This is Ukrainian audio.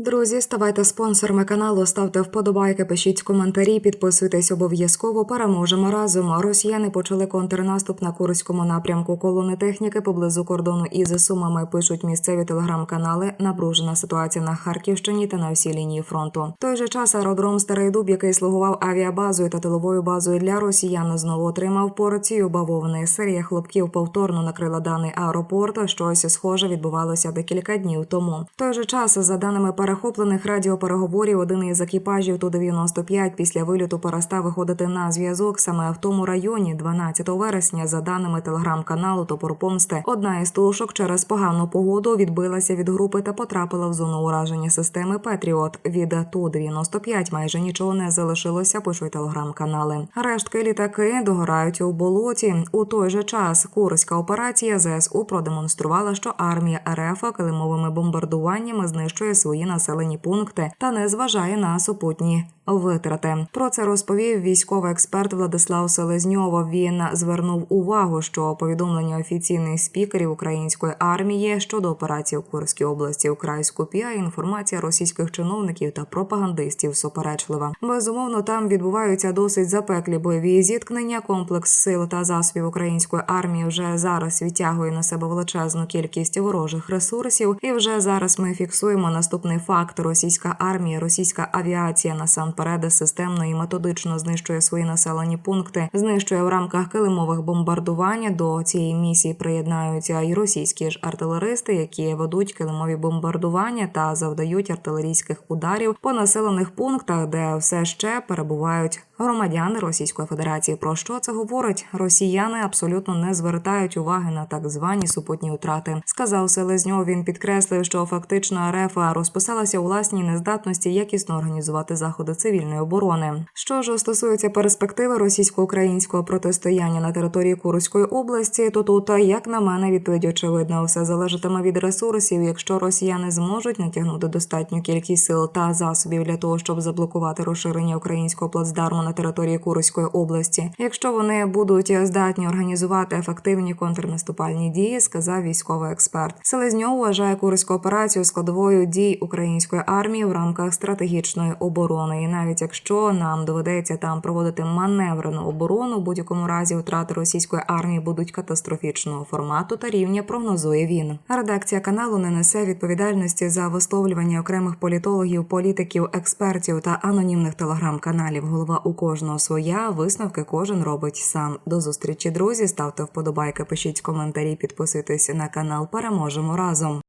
Друзі, ставайте спонсорами каналу, ставте вподобайки, пишіть коментарі, підписуйтесь обов'язково. Переможемо разом. Росіяни почали контрнаступ на Курському напрямку. Колони техніки поблизу кордону із Сумами пишуть місцеві телеграм-канали. Напружена ситуація на Харківщині та на всій лінії фронту. Той же час аеродром Старий Дуб, який слугував авіабазою та тиловою базою для росіян, знову отримав порцію бавовни. Серія хлопків повторно накрила даний аеропорт. Щось схоже відбувалося декілька днів тому. Той же час, за даними перехоплених радіопереговорів, один із екіпажів Ту-95 після вильоту перестав виходити на зв'язок саме в тому районі 12 вересня. За даними телеграм-каналу Топор Помсти, одна із тушок через погану погоду відбилася від групи та потрапила в зону ураження системи Петріот. Від Ту-95 майже нічого не залишилося. Пишуть телеграм-канали. Рештки літаки догорають у болоті. У той же час Курська операція ЗСУ продемонструвала, що армія РФ килимовими бомбардуваннями знищує свої населені пункти та не зважає на супутні витрати. Про це розповів військовий експерт Владислав Селезньов. Він звернув увагу, що повідомлення офіційних спікерів української армії щодо операції у Курській області украй скупія інформація російських чиновників та пропагандистів суперечлива. Безумовно, там відбуваються досить запеклі бойові зіткнення. Комплекс сил та засобів української армії вже зараз відтягує на себе величезну кількість ворожих ресурсів. І вже зараз ми фіксуємо наступний факт: російська армія, російська авіація насамперед системно і методично знищує свої населені пункти, знищує в рамках килимових бомбардувань. До цієї місії приєднаються і російські ж артилеристи, які ведуть килимові бомбардування та завдають артилерійських ударів по населених пунктах, де все ще перебувають громадяни Російської Федерації. Про що це говорить? Росіяни абсолютно не звертають уваги на так звані супутні втрати. Сказав Селезньов. Він підкреслив, що фактично РФ розписалася у власній нездатності якісно організувати заходи цивільної оборони. Що ж стосується перспективи російсько-українського протистояння на території Курської області, то тут, як на мене, відповідь очевидна, все залежатиме від ресурсів. Якщо росіяни зможуть натягнути достатню кількість сил та засобів для того, щоб заблокувати розширення українського плацдарму на території Курської області, якщо вони будуть здатні організувати ефективні контрнаступальні дії, сказав військовий експерт. Селезньов вважає Курську операцію складовою дій української армії в рамках стратегічної оборони. Навіть якщо нам доведеться там проводити маневрену оборону, в будь-якому разі втрати російської армії будуть катастрофічного формату та рівня. Прогнозує він. Редакція каналу не несе відповідальності за висловлювання окремих політологів, політиків, експертів та анонімних телеграм-каналів. Голова у кожного своя висновки кожен робить сам. До зустрічі, друзі. Ставте вподобайки, пишіть коментарі, підписуйтесь на канал. Переможемо разом.